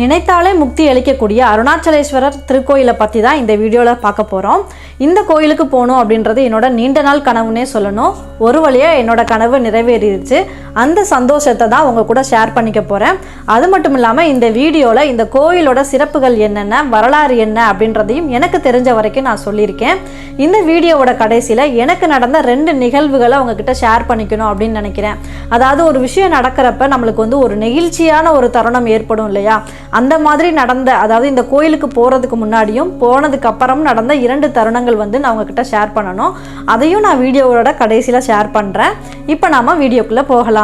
நினைத்தாலே முக்தி அளிக்கக்கூடிய அருணாச்சலேஸ்வரர் திருக்கோயிலை பற்றி தான் இந்த வீடியோவில் பார்க்க போகிறோம் இந்த கோயிலுக்கு போகணும் அப்படின்றது என்னோட நீண்ட நாள் கனவுன்னே சொல்லணும். ஒரு வழியாக என்னோட கனவு நிறைவேறிடுச்சு. அந்த சந்தோஷத்தை தான் உங்கள் கூட ஷேர் பண்ணிக்க போகிறேன் அது மட்டும் இல்லாமல் இந்த வீடியோவில் இந்த கோயிலோட சிறப்புகள் என்னென்ன வரலாறு என்ன அப்படின்றதையும் எனக்கு தெரிஞ்ச வரைக்கும் நான் சொல்லியிருக்கேன். இந்த வீடியோவோட கடைசியில் எனக்கு நடந்த ரெண்டு நிகழ்வுகளை உங்ககிட்ட ஷேர் பண்ணிக்கணும் அப்படின்னு நினைக்கிறேன். அதாவது ஒரு விஷயம் நடக்கிறப்ப நம்மளுக்கு வந்து ஒரு நெகிழ்ச்சியான ஒரு தருணம் ஏற்படும் இல்லையா? அந்த மாதிரி நடந்த அதாவது இந்த கோயிலுக்கு போகிறதுக்கு முன்னாடியும் போனதுக்கு அப்புறம் நடந்த இரண்டு தருணங்கள் வந்து நான் உங்ககிட்ட ஷேர் பண்ணணும். அதையும் நான் வீடியோவோட கடைசியில் ஷேர் பண்ணுறேன் இப்போ நாம வீடியோக்குள்ளே போகலாம்.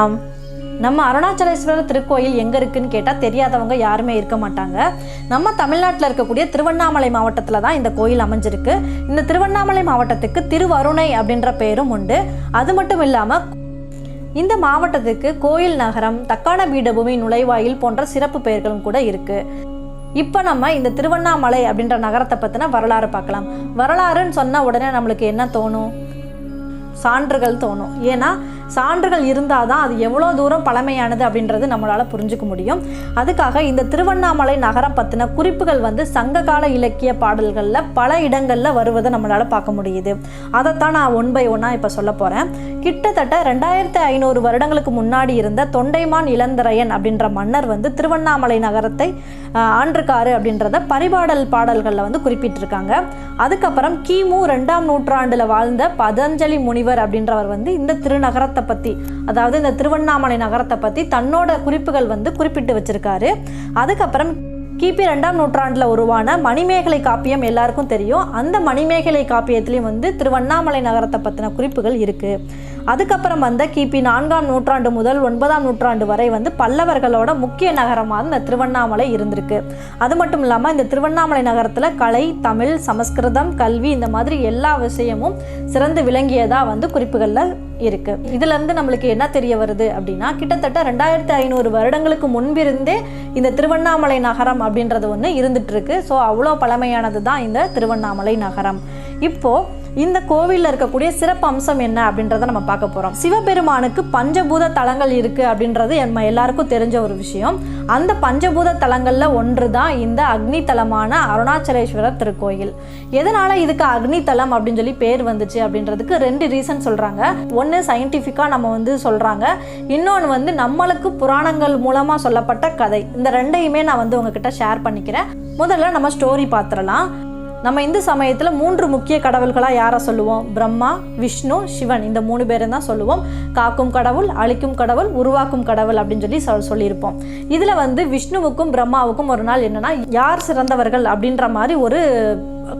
நம்ம அருணாச்சலேஸ்வரர் திருக்கோயில் எங்கே இருக்குன்னு கேட்டால் தெரியாதவங்க யாருமே இருக்க மாட்டாங்க. நம்ம தமிழ்நாட்டில் இருக்கக்கூடிய திருவண்ணாமலை மாவட்டத்தில் தான் இந்த கோயில் அமைஞ்சிருக்கு. இந்த திருவண்ணாமலை மாவட்டத்துக்கு திருவருணை அப்படின்ற பேரும் உண்டு. அது மட்டும் இல்லாமல் இந்த மாவட்டத்துக்கு கோயில் நகரம் தக்கான பீடபூமி நுழைவாயில் போன்ற சிறப்பு பெயர்களும் கூட இருக்குது இப்போ நம்ம இந்த திருவண்ணாமலை அப்படின்ற நகரத்தை பற்றின வரலாறு பார்க்கலாம். வரலாறுன்னு சொன்னால் உடனே நம்மளுக்கு என்ன தோணும்? சான்றுகள் தோணும். ஏன்னா சான்றுகள் இருந்தால் தான் அது எவ்வளோ தூரம் பழமையானது அப்படின்றது நம்மளால் புரிஞ்சுக்க முடியும். அதுக்காக இந்த திருவண்ணாமலை நகரம் பற்றின குறிப்புகள் வந்து சங்ககால இலக்கிய பாடல்களில் பல இடங்களில் வருவதை நம்மளால் பார்க்க முடியுது. அதைத்தான் நான் ஒன் பை ஒன்னாக இப்போ சொல்ல போகிறேன் கிட்டத்தட்ட ரெண்டாயிரத்தி ஐநூறு வருடங்களுக்கு முன்னாடி இருந்த தொண்டைமான் இளந்தரையன் அப்படின்ற மன்னர் வந்து திருவண்ணாமலை நகரத்தை ஆண்டிருக்காரு அப்படின்றத பரிபாடல் பாடல்களில் வந்து குறிப்பிட்டிருக்காங்க. அதுக்கப்புறம் கிமு ரெண்டாம் நூற்றாண்டில் வாழ்ந்த பதஞ்சலி முனிவர் அப்படின்றவர் வந்து இந்த திருநகரத்தை பற்றி அதாவது இந்த திருவண்ணாமலை நகரத்தை பற்றி தன்னோட குறிப்புகள் வந்து குறிப்பிட்டு வச்சிருக்காரு. அதுக்கப்புறம் கிபி ரெண்டாம் நூற்றாண்டில் உருவான மணிமேகலை காப்பியம் எல்லாருக்கும் தெரியும். அந்த மணிமேகலை காப்பியத்துலேயும் வந்து திருவண்ணாமலை நகரத்தை பற்றின குறிப்புகள் இருக்குது அதுக்கப்புறம் வந்த கிபி நான்காம் நூற்றாண்டு முதல் ஒன்பதாம் நூற்றாண்டு வரை வந்து பல்லவர்களோட முக்கிய நகரமாக இந்த திருவண்ணாமலை இருந்திருக்கு. அது மட்டும் இல்லாமல் இந்த திருவண்ணாமலை நகரத்தில் கலை தமிழ் சமஸ்கிருதம் கல்வி இந்த மாதிரி எல்லா விஷயமும் சிறந்து விளங்கியதாக வந்து குறிப்புகளில் இருக்கு. இதுல இருந்து நம்மளுக்கு என்ன தெரிய வருது அப்படின்னா கிட்டத்தட்ட ரெண்டாயிரத்தி ஐநூறு வருடங்களுக்கு முன்பிருந்தே இந்த திருவண்ணாமலை நகரம் அப்படின்றது ஒன்று இருந்துட்டு இருக்கு ஸோ அவ்வளோ பழமையானது தான் இந்த திருவண்ணாமலை நகரம். இப்போ இந்த கோவிலில் இருக்கக்கூடிய சிறப்பு அம்சம் என்ன அப்படின்றத நம்ம பார்க்க போகிறோம் சிவபெருமானுக்கு பஞ்சபூத தலங்கள் இருக்குது அப்படின்றது நம்ம எல்லாருக்கும் தெரிஞ்ச ஒரு விஷயம். அந்த பஞ்சபூத தலங்களில் ஒன்று தான் இந்த அக்னி தலமான அருணாச்சலேஸ்வரர் திருக்கோயில். எதனால் இதுக்கு அக்னி தலம் அப்படின்னு சொல்லி பேர் வந்துச்சு அப்படின்றதுக்கு ரெண்டு ரீசன் சொல்கிறாங்க ஒன்று சயின்டிஃபிக்காக நம்ம வந்து சொல்கிறாங்க இன்னொன்று வந்து நம்மளுக்கு புராணங்கள் மூலமாக சொல்லப்பட்ட கதை. இந்த ரெண்டையுமே நான் வந்து உங்ககிட்ட ஷேர் பண்ணிக்கிறேன். முதல்ல நம்ம ஸ்டோரி பார்த்துடலாம். நம்ம இந்து சமயத்தில் மூன்று முக்கிய கடவுள்களாக யாரை சொல்லுவோம்? பிரம்மா விஷ்ணு சிவன். இந்த மூணு பேரும் தான் சொல்லுவோம். காக்கும் கடவுள் அழிக்கும் கடவுள் உருவாக்கும் கடவுள் அப்படின்னு சொல்லி சொல் சொல்லியிருப்போம். இதில் வந்து விஷ்ணுவுக்கும் பிரம்மாவுக்கும் ஒரு நாள் என்னென்னா யார் சிறந்தவர்கள் அப்படின்ற மாதிரி ஒரு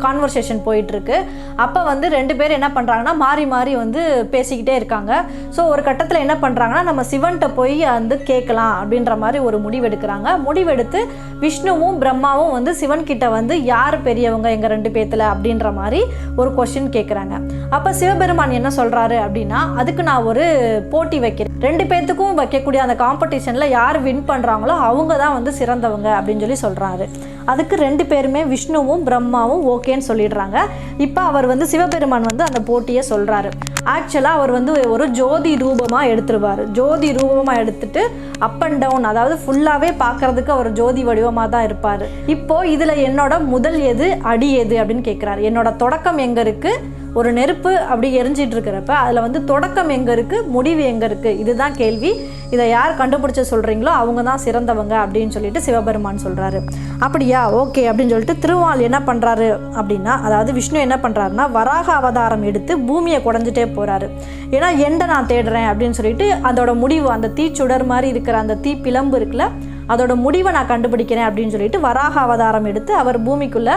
கான்வர்சேஷன் போயிட்டுருக்கு. அப்போ வந்து ரெண்டு பேர் என்ன பண்ணுறாங்கன்னா மாறி மாறி வந்து பேசிக்கிட்டே இருக்காங்க. ஸோ ஒரு கட்டத்தில் என்ன பண்ணுறாங்கன்னா நம்ம சிவன்கிட்ட போய் வந்து கேட்கலாம் அப்படின்ற மாதிரி ஒரு முடிவெடுக்கிறாங்க. முடிவெடுத்து விஷ்ணுவும் பிரம்மாவும் வந்து சிவன்கிட்ட வந்து யார் பெரியவங்க எங்கள் ரெண்டு பேத்தில்? அப்படின்ற மாதிரி ஒரு கொஷின் கேட்குறாங்க அப்போ சிவபெருமான் என்ன சொல்கிறாரு அப்படின்னா அதுக்கு நான் ஒரு போட்டி வைக்கிறேன். ரெண்டு பேர்த்துக்கும் வைக்கக்கூடிய அந்த காம்படிஷனில் யார் வின் பண்ணுறாங்களோ அவங்க தான் வந்து சிறந்தவங்க அப்படின்னு சொல்லி சொல்கிறாரு அதுக்கு ரெண்டு பேருமே விஷ்ணுவும் பிரம்மாவும் ஓகேன்னு சொல்லிடுறாங்க. இப்போ அவர் வந்து சிவபெருமான் வந்து அந்த போட்டியை சொல்கிறாரு ஆக்சுவலாக அவர் வந்து ஒரு ஜோதி ரூபமாக எடுத்துருவார். ஜோதி ரூபமாக எடுத்துட்டு அப் அண்ட் டவுன் அதாவது ஃபுல்லாகவே பார்க்கறதுக்கு அவர் ஜோதி வடிவமாக தான் இருப்பார். இப்போது இதில் என்னோட முதல் எது அடி எது அப்படின்னு கேட்குறாரு என்னோட தொடக்கம் எங்கே இருக்குது ஒரு நெருப்பு அப்படி எரிஞ்சிட்டு இருக்கிறப்ப அதில் வந்து தொடக்கம் எங்கே இருக்குது முடிவு எங்கே இருக்குது இதுதான் கேள்வி. இதை யார் கண்டுபிடிச்ச சொல்கிறீங்களோ அவங்க தான் சிறந்தவங்க அப்படின்னு சொல்லிட்டு சிவபெருமான் சொல்கிறாரு அப்படியா? ஓகே அப்படின்னு சொல்லிட்டு திருவாள் என்ன பண்ணுறாரு அப்படின்னா அதாவது விஷ்ணு என்ன பண்ணுறாருன்னா வராக அவதாரம் எடுத்து பூமியை குடஞ்சிட்டே போகிறாரு ஏன்னா எண்டை நான் தேடுறேன் அப்படின்னு சொல்லிட்டு அதோட முடிவு அந்த தீச்சுடர் மாதிரி இருக்கிற அந்த தீ பிளம்பு இருக்குல்ல அதோட முடிவை நான் கண்டுபிடிக்கிறேன் அப்படின்னு சொல்லிட்டு வராக அவதாரம் எடுத்து அவர் பூமிக்குள்ளே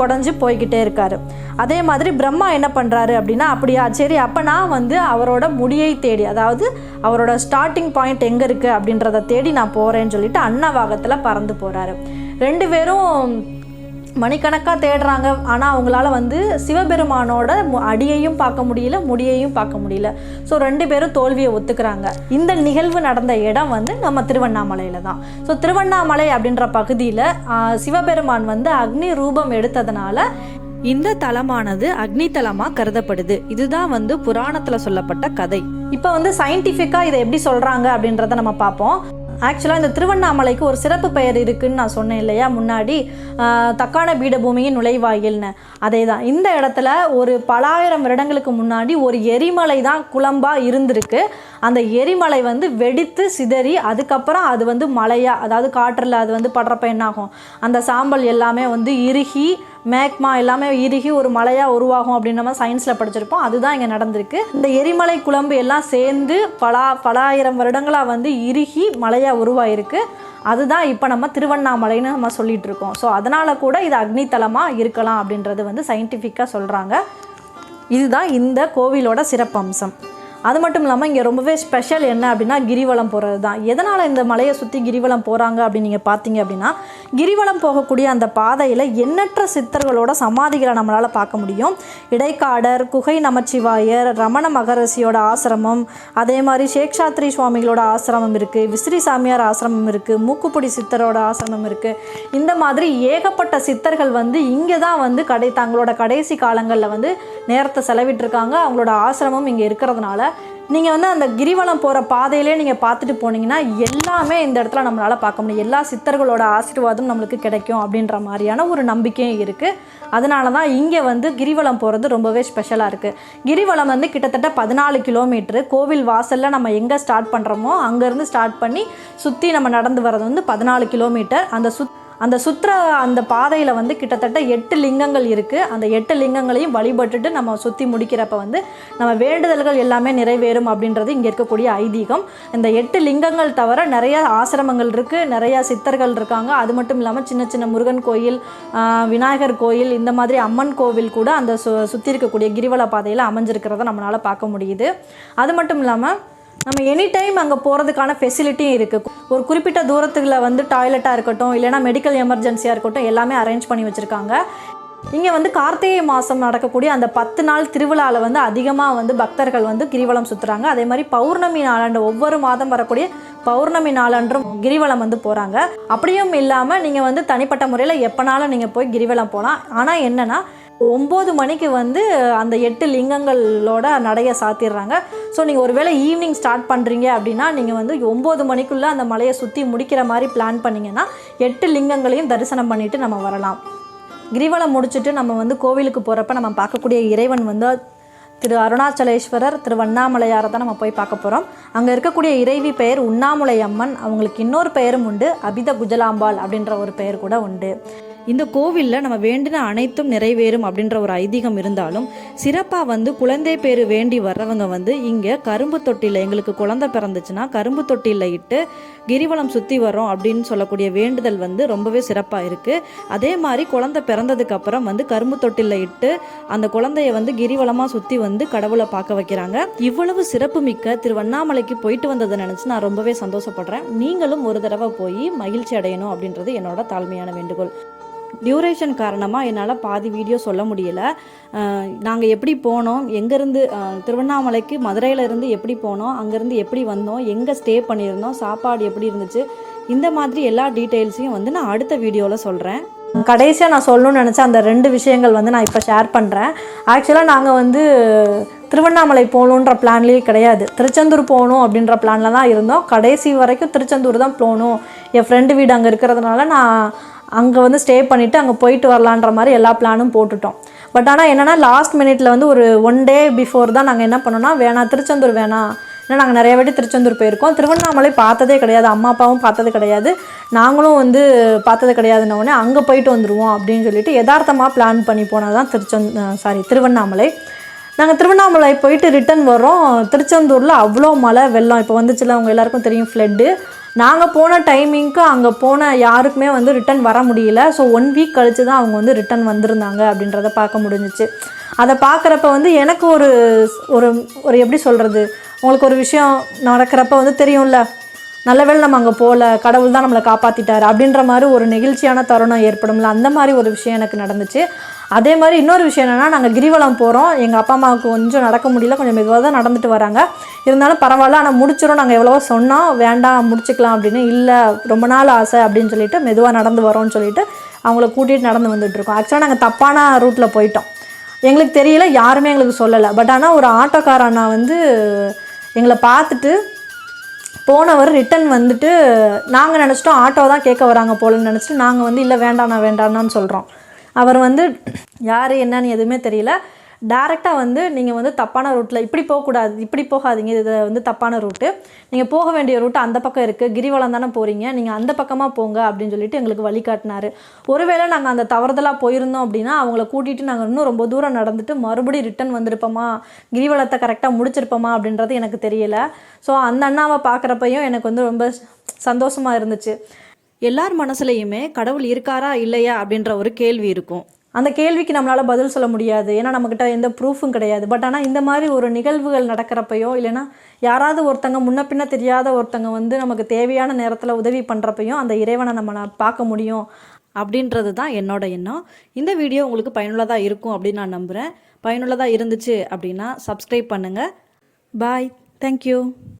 குடஞ்சி போய்கிட்டே இருக்கார். அதே மாதிரி பிரம்மா என்ன பண்ணுறாரு அப்படின்னா அப்படியா சரி அப்போ நான் வந்து அவரோட முடியை தேடி அதாவது அவரோட ஸ்டார்டிங் பாயிண்ட் எங்கே இருக்குது அப்படின்றத தேடி நான் போகிறேன்னு சொல்லிட்டு அன்னவாகத்தில் பறந்து போகிறாரு ரெண்டு பேரும் மணிக்கணக்காக தேடுறாங்க. ஆனால் அவங்களால வந்து சிவபெருமானோட மு- அடியையும் பார்க்க முடியல முடியையும் பார்க்க முடியல. ஸோ ரெண்டு பேரும் தோல்வியை ஒத்துக்கிறாங்க. இந்த நிகழ்வு நடந்த இடம் வந்து நம்ம திருவண்ணாமலையில் தான். ஸோ திருவண்ணாமலை அப்படின்ற பகுதியில் சிவபெருமான் வந்து அக்னி ரூபம் எடுத்ததுனால இந்த தலமானது அக்னி தலமாக கருதப்படுது. இதுதான் வந்து புராணத்தில் சொல்லப்பட்ட கதை. இப்போ வந்து சயின்டிஃபிக்காக இதை எப்படி சொல்கிறாங்க அப்படின்றத நம்ம பார்ப்போம். ஆக்சுவலாக இந்த திருவண்ணாமலைக்கு ஒரு சிறப்பு பெயர் இருக்குன்னு நான் சொன்னேன் இல்லையா? முன்னாடி தக்கான பீடபூமியின் நுழைவாயில்னு. அதே தான் இந்த இடத்துல ஒரு பலாயிரம் வருடங்களுக்கு முன்னாடி ஒரு எரிமலை தான் குழம்பாக இருந்திருக்கு. அந்த எரிமலை வந்து வெடித்து சிதறி அதுக்கப்புறம் அது வந்து மலையாக அதாவது காற்றில் அது வந்து படுறப்ப என்னாகும்? அந்த சாம்பல் எல்லாமே வந்து இறுகி மேக்மா எல்லாமே இறுகி ஒரு மலையாக உருவாகும் அப்படின்ற மாதிரி சயின்ஸில் படிச்சிருப்போம். அதுதான் இங்கே நடந்திருக்கு. இந்த எரிமலை குழம்பு எல்லாம் சேர்ந்து பலா பலாயிரம் வருடங்களாக வந்து இறுகி மலையாக உருவாயிருக்கு. அதுதான் இப்போ நம்ம திருவண்ணாமலைன்னு நம்ம சொல்லிட்டு இருக்கோம் ஸோ அதனால் கூட இது அக்னித்தலமாக இருக்கலாம் அப்படின்றது வந்து சயின்டிஃபிக்காக சொல்கிறாங்க இதுதான் இந்த கோவிலோட சிறப்பம்சம். அது மட்டும் இல்லாமல் இங்கே ரொம்பவே ஸ்பெஷல் என்ன அப்படின்னா கிரிவலம் போகிறது தான் எதனால் இந்த மலையை சுற்றி கிரிவலம் போகிறாங்க அப்படின்னு நீங்கள் பார்த்தீங்க அப்படின்னா கிரிவலம் போகக்கூடிய அந்த பாதையில் எண்ணற்ற சித்தர்களோட சமாதிகளை நம்மளால் பார்க்க முடியும். இடைக்காடர் குகை நமச்சிவாயர் ரமண மகரசியோட ஆசிரமம் அதே மாதிரி சேக்ஷாத்ரி சுவாமிகளோட ஆசிரமம் இருக்குது விசிறி சாமியார் ஆசிரமம் இருக்குது மூக்குப்பொடி சித்தரோட ஆசிரமம் இருக்குது இந்த மாதிரி ஏகப்பட்ட சித்தர்கள் வந்து இங்கே தான் வந்து கடை தங்களோட கடைசி காலங்களில் வந்து நேரத்தை செலவிட்டிருக்காங்க. அவங்களோட ஆசிரமம் இங்கே இருக்கிறதுனால நீங்கள் வந்து அந்த கிரிவலம் போகிற பாதையிலே நீங்கள் பார்த்துட்டு போனீங்கன்னா எல்லாமே இந்த இடத்துல நம்மளால் பார்க்க முடியும். எல்லா சித்தர்களோட ஆசீர்வாதம் நம்மளுக்கு கிடைக்கும் அப்படின்ற மாதிரியான ஒரு நம்பிக்கையும் இருக்குது அதனால தான் இங்கே வந்து கிரிவலம் போகிறது ரொம்பவே ஸ்பெஷலாக இருக்குது கிரிவலம் வந்து கிட்டத்தட்ட பதினாலு கிலோமீட்ரு கோவில் வாசலில் நம்ம எங்கே ஸ்டார்ட் பண்ணுறோமோ அங்கேருந்து ஸ்டார்ட் பண்ணி சுற்றி நம்ம நடந்து வர்றது வந்து பதினாலு கிலோமீட்டர் அந்த சுத் அந்த சுற்றுற அந்த பாதையில் வந்து கிட்டத்தட்ட எட்டு லிங்கங்கள் இருக்குது அந்த எட்டு லிங்கங்களையும் வழிபட்டுட்டு நம்ம சுற்றி முடிக்கிறப்ப வந்து நம்ம வேண்டுதல்கள் எல்லாமே நிறைவேறும் அப்படின்றது இங்கே இருக்கக்கூடிய ஐதீகம். இந்த எட்டு லிங்கங்கள் தவிர நிறைய ஆசிரமங்கள் இருக்குது நிறைய சித்தர்கள் இருக்காங்க. அது மட்டும் இல்லாமல் சின்ன சின்ன முருகன் கோயில் விநாயகர் கோயில் இந்த மாதிரி அம்மன் கோவில் கூட அந்த சு சுற்றி இருக்கக்கூடிய கிரிவல பாதையில் அமைஞ்சிருக்கிறத நம்மளால் பார்க்க முடியுது. அது மட்டும் இல்லாமல் நம்ம எனி டைம் அங்கே போகிறதுக்கான ஃபெசிலிட்டியும் இருக்குது ஒரு குறிப்பிட்ட தூரத்தில் வந்து டாய்லெட்டாக இருக்கட்டும் இல்லைனா மெடிக்கல் எமர்ஜென்சியாக இருக்கட்டும் எல்லாமே அரேஞ்ச் பண்ணி வச்சுருக்காங்க. இங்கே வந்து கார்த்திகை மாதம் நடக்கக்கூடிய அந்த பத்து நாள் திருவிழாவில் வந்து அதிகமாக வந்து பக்தர்கள் வந்து கிரிவலம் சுற்றுறாங்க அதே மாதிரி பௌர்ணமி நாளாண்டு ஒவ்வொரு மாதம் வரக்கூடிய பௌர்ணமி நாளன்றும் கிரிவலம் வந்து போகிறாங்க அப்படியும் இல்லாமல் நீங்கள் வந்து தனிப்பட்ட முறையில் எப்போனாலும் நீங்கள் போய் கிரிவலம் போகலாம் ஆனால் என்னென்னா ஒம்பது மணிக்கு வந்து அந்த எட்டு லிங்கங்களோட நடைய சாத்திடுறாங்க ஸோ நீங்கள் ஒருவேளை ஈவினிங் ஸ்டார்ட் பண்ணுறீங்க அப்படின்னா நீங்கள் வந்து ஒம்பது மணிக்குள்ளே அந்த மலையை சுற்றி முடிக்கிற மாதிரி பிளான் பண்ணிங்கன்னா எட்டு லிங்கங்களையும் தரிசனம் பண்ணிவிட்டு நம்ம வரலாம். கிரிவலம் முடிச்சுட்டு நம்ம வந்து கோவிலுக்கு போகிறப்ப நம்ம பார்க்கக்கூடிய இறைவன் வந்து திரு அருணாச்சலேஸ்வரர் திரு வண்ணாமலையாரை தான் நம்ம போய் பார்க்க போகிறோம் அங்கே இருக்கக்கூடிய இறைவி பெயர் உண்ணாமுலை அம்மன் அவங்களுக்கு இன்னொரு பெயரும் உண்டு அபித குஜலாம்பாள் அப்படின்ற ஒரு பெயர் கூட உண்டு. இந்த கோவிலில் நம்ம வேண்டின அனைத்தும் நிறைவேறும் அப்படின்ற ஒரு ஐதீகம் இருந்தாலும் சிறப்பாக வந்து குழந்தை பேர் வேண்டி வர்றவங்க வந்து இங்கே கரும்பு தொட்டியில் எங்களுக்கு குழந்தை பிறந்துச்சுன்னா கரும்பு தொட்டியில் இட்டு கிரிவலம் சுற்றி வரோம் அப்படின்னு சொல்லக்கூடிய வேண்டுதல் வந்து ரொம்பவே சிறப்பாக இருக்குது அதே மாதிரி குழந்தை பிறந்ததுக்கப்புறம் வந்து கரும்பு தொட்டியில் இட்டு அந்த குழந்தைய வந்து கிரிவலமாக சுற்றி வந்து கடவுளை பார்க்க வைக்கிறாங்க. இவ்வளவு சிறப்பு மிக்க திருவண்ணாமலைக்கு போயிட்டு வந்ததை நினச்சி நான் ரொம்பவே சந்தோஷப்படுறேன். நீங்களும் ஒரு தடவை போய் மகிழ்ச்சி அடையணும் அப்படின்றது என்னோட தாழ்மையான வேண்டுகோள். டியூரேஷன் காரணமாக என்னால் பாதி வீடியோ சொல்ல முடியல. நாங்கள் எப்படி போனோம் எங்கேருந்து திருவண்ணாமலைக்கு மதுரையிலேருந்து எப்படி போனோம் அங்கேருந்து எப்படி வந்தோம் எங்கே ஸ்டே பண்ணியிருந்தோம் சாப்பாடு எப்படி இருந்துச்சு இந்த மாதிரி எல்லா டீட்டெயில்ஸையும் வந்து நான் அடுத்த வீடியோவில் சொல்கிறேன் கடைசியாக நான் சொல்லணும்னு நினச்ச அந்த ரெண்டு விஷயங்கள் வந்து நான் இப்போ ஷேர் பண்ணுறேன் ஆக்சுவலாக நாங்கள் வந்து திருவண்ணாமலை போகணுன்ற பிளான்லேயே கிடையாது. திருச்செந்தூர் போகணும் அப்படின்ற பிளானில் தான் இருந்தோம். கடைசி வரைக்கும் திருச்செந்தூர் தான் போகணும். என் ஃப்ரெண்டு வீடு அங்கே இருக்கிறதுனால நான் அங்கே வந்து ஸ்டே பண்ணிவிட்டு அங்கே போயிட்டு வரலான்ற மாதிரி எல்லா பிளானும் போட்டுட்டோம். பட் ஆனால் என்னென்னா லாஸ்ட் மினிட்ல வந்து ஒரு ஒன் டே பிஃபோர் தான் நாங்கள் என்ன பண்ணோம்னா வேணாம் திருச்செந்தூர் வேணாம் ஏன்னா நாங்கள் நிறைய வாட்டி திருச்செந்தூர் போயிருக்கோம். திருவண்ணாமலை பார்த்ததே கிடையாது. அம்மா அப்பாவும் பார்த்தது கிடையாது. நாங்களும் வந்து பார்த்தது கிடையாதுன்ன அங்கே போயிட்டு வந்துடுவோம் அப்படின்னு சொல்லிட்டு யதார்த்தமாக பிளான் பண்ணி போனது தான் திருச்செந் சாரி திருவண்ணாமலை. நாங்கள் திருவண்ணாமலை போயிட்டு ரிட்டர்ன் வரோம் திருச்செந்தூரில் அவ்வளோ மழை வெள்ளம். இப்போ வந்துச்சுல அவங்க எல்லாருக்கும் தெரியும் ஃப்ளட்டு நாங்கள் போன டைமிங்க்கு அங்கே போன யாருக்குமே வந்து ரிட்டர்ன் வர முடியல. ஸோ ஒன் வீக் கழிச்சு தான் அவங்க வந்து ரிட்டன் வந்திருந்தாங்க அப்படின்றத பார்க்க முடிஞ்சிச்சு. அதை பார்க்குறப்ப வந்து எனக்கு ஒரு ஒரு ஒரு எப்படி சொல்கிறது உங்களுக்கு ஒரு விஷயம் நடக்கிறப்ப வந்து தெரியும்ல? நல்ல வேளை நம்ம அங்கே போகல கடவுள் தான் நம்மளை காப்பாற்றிட்டாரு அப்படின்ற மாதிரி ஒரு நெகிழ்ச்சியான தருணம் ஏற்படும்ல அந்த மாதிரி ஒரு விஷயம் எனக்கு நடந்துச்சு. அதே மாதிரி இன்னொரு விஷயம் என்னென்னா நாங்கள் கிரிவலம் போகிறோம் எங்கள் அப்பா அம்மாவுக்கு கொஞ்சம் நடக்க முடியல கொஞ்சம் மெதுவாக தான் நடந்துட்டு வராங்க. இருந்தாலும் பரவாயில்ல ஆனால் முடிச்சிடும் நாங்கள் எவ்வளவோ சொன்னோம். வேண்டாம் முடிச்சுக்கலாம் அப்படின்னு இல்லை ரொம்ப நாள் ஆசை அப்படின்னு சொல்லிட்டு மெதுவாக நடந்து வரோம்னு சொல்லிட்டு அவங்கள கூட்டிகிட்டு நடந்து வந்துட்டு இருக்கோம். ஆக்சுவலாக நாங்கள் தப்பான ரூட்டில் போயிட்டோம். எங்களுக்கு தெரியல யாருமே எங்களுக்கு சொல்லலை. பட் ஆனால் ஒரு ஆட்டோக்கார அண்ணா வந்து எங்களை பார்த்துட்டு போனவர் ரிட்டன் வந்துட்டு நாங்கள் நினச்சிட்டோம் ஆட்டோ தான் கேட்க வராங்க போலன்னு நினச்சிட்டு நாங்கள் வந்து இல்லை வேண்டாண்ணா வேண்டாண்ணான்னு சொல்கிறோம் அவர் வந்து யார் என்னன்னு எதுவுமே தெரியல. டேரெக்டாக வந்து நீங்கள் வந்து தப்பான ரூட்டில் இப்படி போகக்கூடாது இப்படி போகாதீங்க இது வந்து தப்பான ரூட்டு நீங்கள் போக வேண்டிய ரூட்டு அந்த பக்கம் இருக்குது கிரிவலம் தானே போகிறீங்க நீங்கள் அந்த பக்கமாக போங்க அப்படின்னு சொல்லிட்டு எங்களுக்கு வழிகாட்டினார் ஒருவேளை நாங்கள் அந்த தவறுதலாக போயிருந்தோம் அப்படின்னா அவங்கள கூட்டிகிட்டு நாங்கள் இன்னும் ரொம்ப தூரம் நடந்துட்டு மறுபடியும் ரிட்டன் வந்திருப்போமா? கிரிவலத்தை கரெக்டாக முடிச்சிருப்போமா அப்படின்றது எனக்கு தெரியல. ஸோ அந்த அண்ணாவை பார்க்குறப்பையும் எனக்கு வந்து ரொம்ப சந்தோஷமாக இருந்துச்சு. எல்லார் மனசுலையுமே கடவுள் இருக்காரா இல்லையா அப்படின்ற ஒரு கேள்வி இருக்கும். அந்த கேள்விக்கு நம்மளால் பதில் சொல்ல முடியாது. ஏன்னா நம்மக்கிட்ட எந்த ப்ரூஃபும் கிடையாது. பட் ஆனால் இந்த மாதிரி ஒரு நிகழ்வுகள் நடக்கிறப்பையோ இல்லைன்னா யாராவது ஒருத்தங்க முன்ன பின்ன தெரியாத ஒருத்தங்க வந்து நமக்கு தேவையான நேரத்தில் உதவி பண்ணுறப்பையும் அந்த இறைவனை நம்ம பார்க்க முடியும் அப்படின்றது தான் என்னோட எண்ணம். இந்த வீடியோ உங்களுக்கு பயனுள்ளதாக இருக்கும் அப்படின்னு நான் நம்புகிறேன் பயனுள்ளதாக இருந்துச்சு அப்படின்னா சப்ஸ்கிரைப் பண்ணுங்கள் பாய் தேங்க்யூ